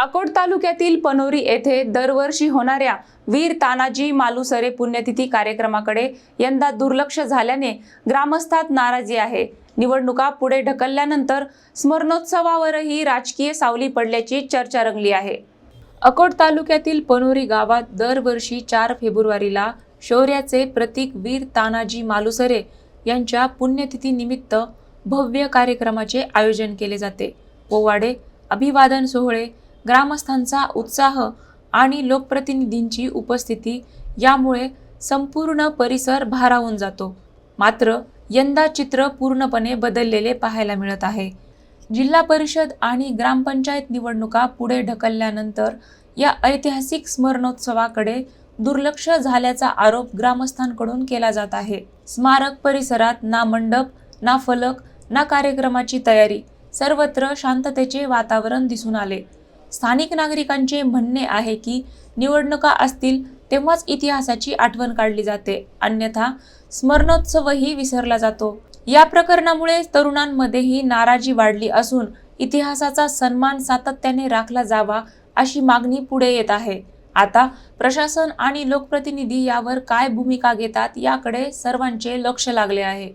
अकोट तालुक्यातील पनोरी येथे दरवर्षी होणाऱ्या वीर तानाजी मालुसरे पुण्यतिथी कार्यक्रमाकडे यंदा दुर्लक्ष झाल्याने ग्रामस्थात नाराजी आहे. निवडणुका पुढे ढकलल्यानंतर स्मरणोत्सवावरही राजकीय सावली पडल्याची चर्चा रंगली आहे. अकोट तालुक्यातील पनोरी गावात दरवर्षी चार फेब्रुवारीला शौर्याचे प्रतीक वीर तानाजी मालुसरे यांच्या पुण्यतिथीनिमित्त भव्य कार्यक्रमाचे आयोजन केले जाते. पोवाडे अभिवादन सोहळे ग्रामस्थांचा उत्साह आणि लोकप्रतिनिधींची उपस्थिती यामुळे संपूर्ण परिसर भारावून जातो. मात्र यंदा चित्र पूर्णपणे बदललेले पाहायला मिळत आहे. जिल्हा परिषद आणि ग्रामपंचायत निवडणुका पुढे ढकलल्यानंतर या ऐतिहासिक स्मरणोत्सवाकडे दुर्लक्ष झाल्याचा आरोप ग्रामस्थांकडून केला जात आहे. स्मारक परिसरात ना मंडप ना फलक ना कार्यक्रमाची तयारी सर्वत्र शांततेचे वातावरण दिसून आले. स्थानिक नागरिकांचे म्हणणे आहे की निवडणुका असतील तेव्हाच इतिहासाची आठवण काढली जाते. अन्यथा स्मरणोत्सवही विसरला जातो. या प्रकरणामुळे तरुणांमध्येही नाराजी वाढली असून इतिहासाचा सन्मान सातत्याने राखला जावा अशी मागणी पुढे येत आहे. आता प्रशासन आणि लोकप्रतिनिधी यावर काय भूमिका घेतात याकडे सर्वांचे लक्ष लागले आहे.